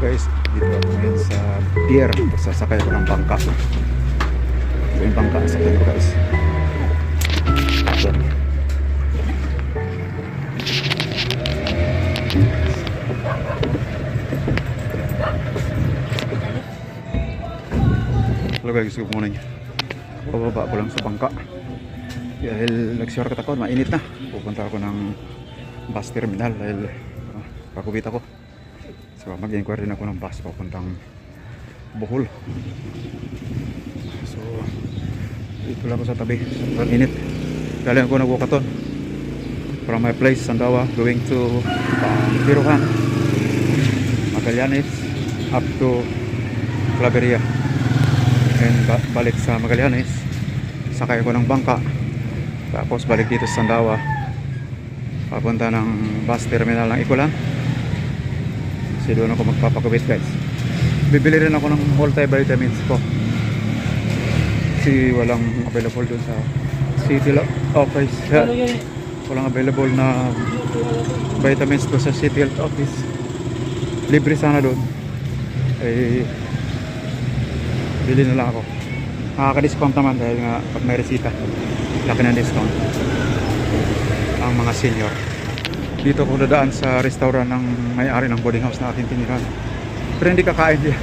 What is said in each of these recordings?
guys, dito ako ngayon sa pier. Sasakay ako ng bangka. Ito yung bangka sa ko guys. Ito. Hello guys, good morning. Pababa ko lang sa bangka. Dahil nag-shortcut ako, mainit na. Pupunta ako ng bus terminal dahil uh, pakubit ako. So mag-inquire din ako ng bus papuntang Bohol. So dito lang ako sa tabi. Sobrang init. Galing ako nagwakaton. From my place, Sandawa, going to um, Piruhan, Magallanes, up to Claveria. And ba- balik sa Magallanes. Sakay ako ng bangka. Tapos balik dito sa Sandawa. Papunta ng bus terminal ng Ikulan. Kasi doon ako magpapakabit guys. Bibili rin ako ng multivitamins ko. Kasi walang available doon sa city office. Walang available na vitamins doon sa city health office. Libre sana doon. Eh, bili na lang ako. Nakaka-discount naman dahil nga pag may resita, laki ng discount. Ang mga senior. Dito ako dadaan sa restaurant ng may-ari ng boarding house na ating tiniran. Pero hindi kakain diya.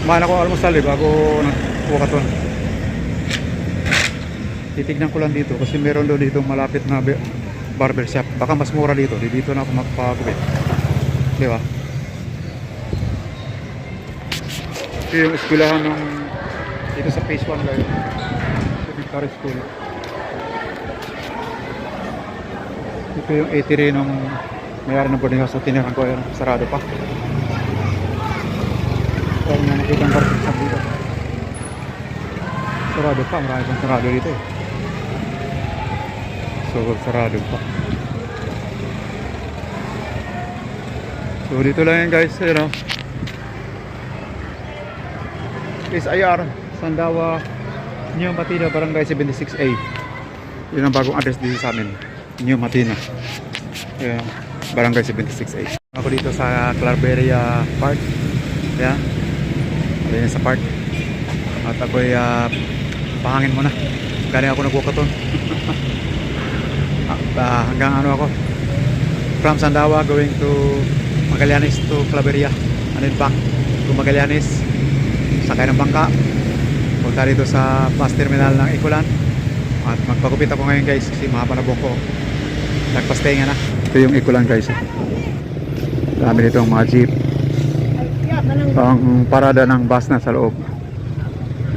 Kumain ako almusal eh bago nagwakaton. Titignan ko lang dito kasi meron doon dito malapit na be- barber shop. Baka mas mura dito. Di dito na ako magpagupit. Di ba? Ito yung eskwelahan ng dito sa phase 1 guys. Sa Victoria School. Ito yung eatery ng mayari ng boarding house na tiniran ko. Ayan, sarado pa. Kaya nga nakita ang barber shop dito. Sarado pa. Marami pang sarado dito eh. So, sarado pa. So, dito lang yan guys. You know. SIR, Sandawa, New Matina, Barangay 76A. Yun ang bagong address dito sa amin. New Matina. Ayan, Barangay 76A. Ako dito sa Claveria Park. Ayan. Ayan sa park. At ako'y uh, pahangin muna. Galing ako nagwakaton. At ah, hanggang ano ako. From Sandawa going to Magallanes to Claveria. And then back to Magallanes sakay ng bangka punta dito sa bus terminal ng Ikulan at magpagupit ako ngayon guys kasi mahaba na buhok ko. Nagpastay nga na. Ito yung Ikulan guys. Dami dito ang mga jeep. Ang parada ng bus na sa loob.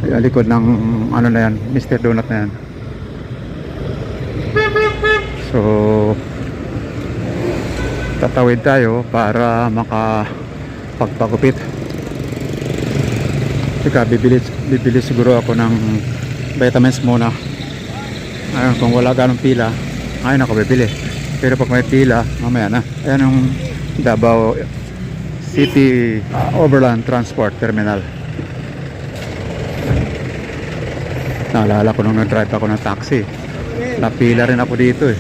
Yung likod ng ano na yan Mr. Donut na yan. So tatawid tayo para makapagpagupit. Teka, bibili, bibili siguro ako ng vitamins muna. Ayun, kung wala ganong pila, ayun ako bibili. Pero pag may pila, mamaya na. Ayan yung Davao City Overland Transport Terminal. Naalala ko nung nag-drive ako ng taxi. Napila rin ako dito eh.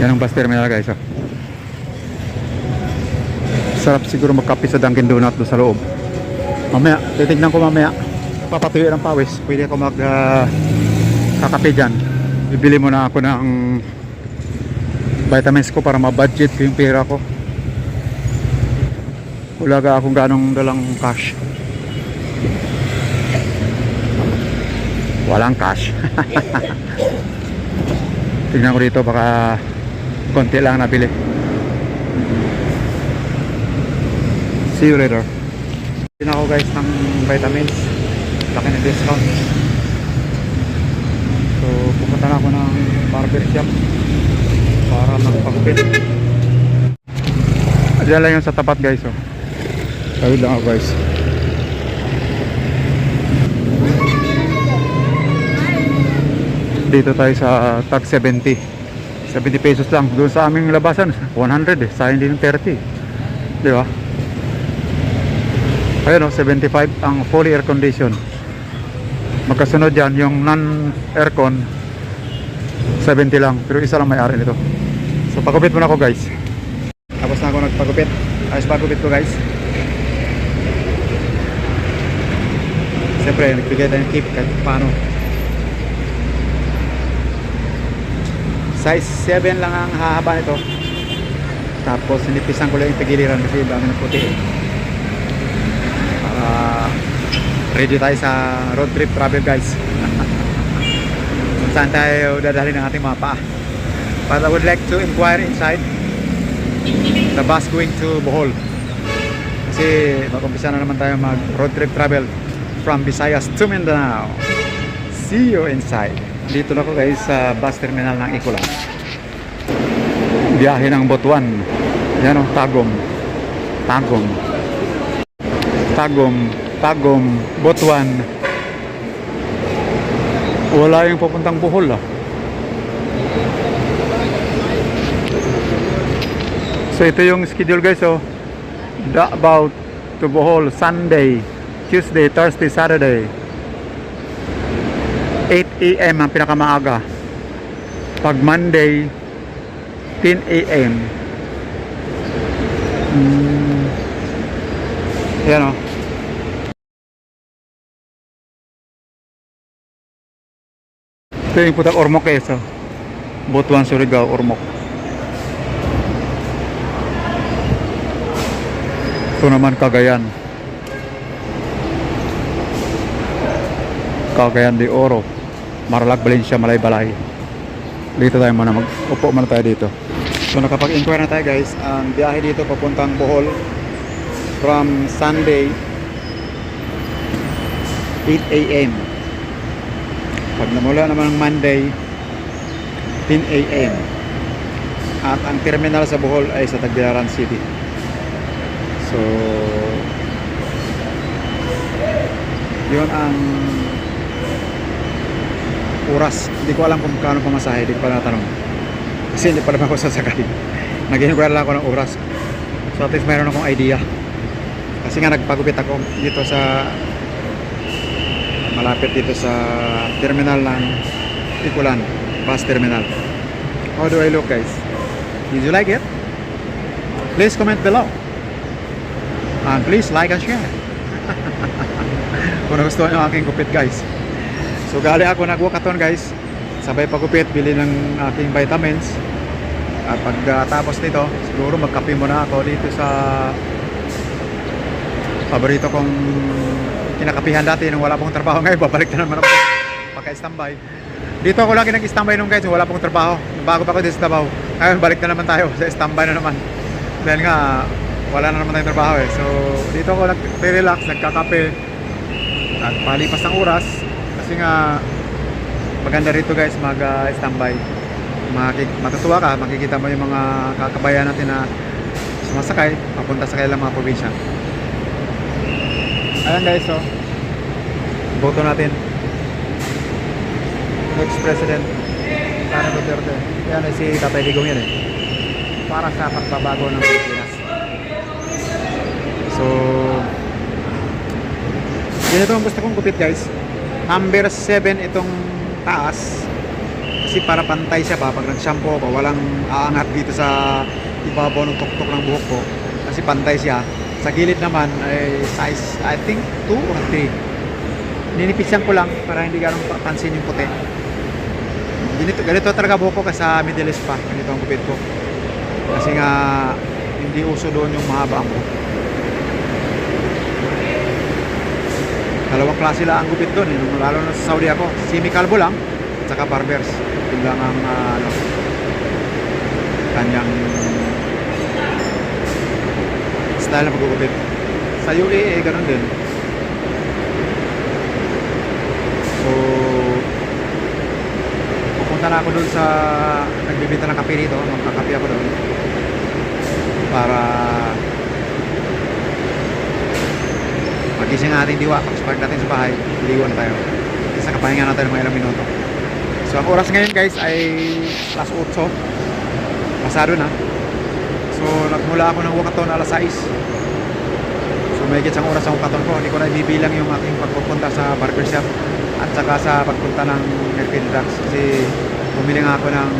Yan ang bus terminal guys. Oh. Sarap siguro magkape sa Dunkin Donut doon sa loob. Mamaya, titignan ko mamaya. Papatuyo ng pawis. Pwede ako mag uh, kakape dyan. Bibili muna ako ng vitamins ko para ma-budget ko yung pera ko. Wala ka akong ganong dalang cash. Walang cash. Tignan ko dito baka konti lang nabili. See you later. Din ako guys ng vitamins. Laki ng discount. So, pupunta na ako ng barber shop para magpagupit. Diyan lang yung sa tapat guys. Oh. Tawid lang ako guys. Dito tayo sa tag 70. 70 pesos lang. Doon sa aming labasan, 100 eh. Sa hindi ng 30. Di ba? Ayun o, 75 ang fully air condition. Magkasunod yan, yung non-aircon, 70 lang. Pero isa lang may-ari nito. So, pagupit muna ako guys. Tapos na ako nagpagupit. Ayos pa gupit ko guys. Siyempre, nagbigay tayo ng tip kahit paano. Size 7 lang ang hahaba nito. Tapos sinipisan ko lang yung tagiliran kasi dami ng puti eh. Para ready tayo sa road trip travel guys. Kung saan tayo dadalhin ng ating mga paa. But I would like to inquire inside the bus going to Bohol. Kasi mag-umpisa na naman tayo mag road trip travel from Visayas to Mindanao. See you inside. Dito na ako guys sa bus terminal ng Ikulan. Biyahe ng Butuan. Yan o, Tagum. Tagum. Tagum. Tagum. Butuan. Wala yung pupuntang Bohol ah. So ito yung schedule guys oh. Da about to Bohol Sunday, Tuesday, Thursday, Saturday. 8 a.m. ang pinakamaaga. Pag Monday, 10 a.m. Mm. Yan oh. Ito yung putang Ormoc eh. So. Butuan, Surigao, Ormoc. Ito naman Cagayan. Cagayan de Oro. Maralac, Valencia, Malay-Balay. Dito tayo muna. Mag-upo muna tayo dito. So nakapag-inquire na tayo guys. Ang biyahe dito papuntang Bohol from Sunday 8 a.m. Pag namula naman ng Monday 10 a.m. At ang terminal sa Bohol ay sa Tagbilaran City. So, yun ang oras. Hindi ko alam kung kano pamasahe. Hindi ko pa natanong. Kasi hindi pa naman ako sasakay. Nag-inquire lang ako ng oras. So at least mayroon akong idea. Kasi nga nagpagupit ako dito sa malapit dito sa terminal ng Tikulan. Bus terminal. How do I look guys? Did you like it? Please comment below. And please like and share. Kung nagustuhan nyo aking gupit guys. So gali ako nag-walkathon guys. Sabay pagupit, bili ng aking vitamins. At pagkatapos nito, siguro magkape muna ako dito sa paborito kong kinakapihan dati nung wala pong trabaho ngayon. Babalik na naman ako pagka-standby. Dito ako lagi nag-standby nung guys, wala pong trabaho. Bago pa ako dito sa trabaho. Ngayon, balik na naman tayo sa standby na naman. Dahil nga, wala na naman tayong trabaho eh. So, dito ako nag-relax, nagkakape. At palipas ng oras, kasi nga, maganda rito guys mag-standby. Matutuwa ka, makikita mo yung mga kakabayan natin na sumasakay, papunta sa kailang mga probinsya. Ayan guys, so, boto natin. Next President, Sara Duterte. Yan ay si Tatay Digong yan eh. Para sa pagbabago ng Pilipinas. So, yun ito ang gusto kong gupit guys. Number 7 itong taas. Kasi para pantay siya pa pag nag-shampoo ko, walang aangat dito sa ibabaw ng tuktok ng buhok ko. Kasi pantay siya. Sa gilid naman ay size, I think 2 or 3. Ninipisan ko lang para hindi ganong papansin yung puti. Ganito, ganito talaga buhok ko kasi sa Middle East pa. Ganito ang gupit ko. Kasi nga hindi uso doon yung mahaba buhok. Dalawang klase lang ang gupit doon, eh. Nung lalo na sa Saudi ako. Semi kalbo lang, at saka barbers. Yun lang ang ano, kanyang style na pagugupit. Sa UAE, ganun din. So, pupunta na ako doon sa nagbibita ng kape dito. Magkakape ako doon. Para magising ating diwa pag natin sa bahay ligo na tayo kasi nakapahinga natin ng mga ilang minuto so ang oras ngayon guys ay alas 8 pasado na so nagmula ako ng walkathon alas 6 so may isang oras ang walkathon ko. Hindi ko na ibibilang yung aking pagpupunta sa barber shop at saka sa pagpunta ng Mercury Drugs kasi bumili nga ako ng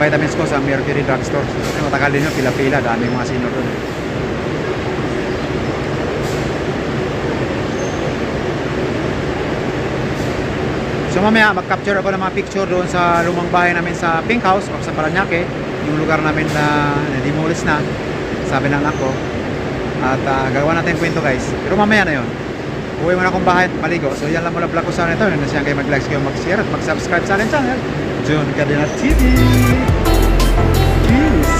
vitamins ko sa Mercury Drug Store kasi matagal din yun pila-pila dami mga senior doon So mamaya mag-capture ako ng mga picture doon sa lumang bahay namin sa Pink House o sa Paranaque, yung lugar namin na demolish na, sabi ng anak ko. At ah, gagawa natin kwento guys. Pero mamaya na yon. Uwi mo na akong bahay at maligo. So yan lang muna vlog ko sa ito. Nandun siya kayo mag-like, kayo mag-share at mag-subscribe sa akin channel. June Cadena TV. Peace!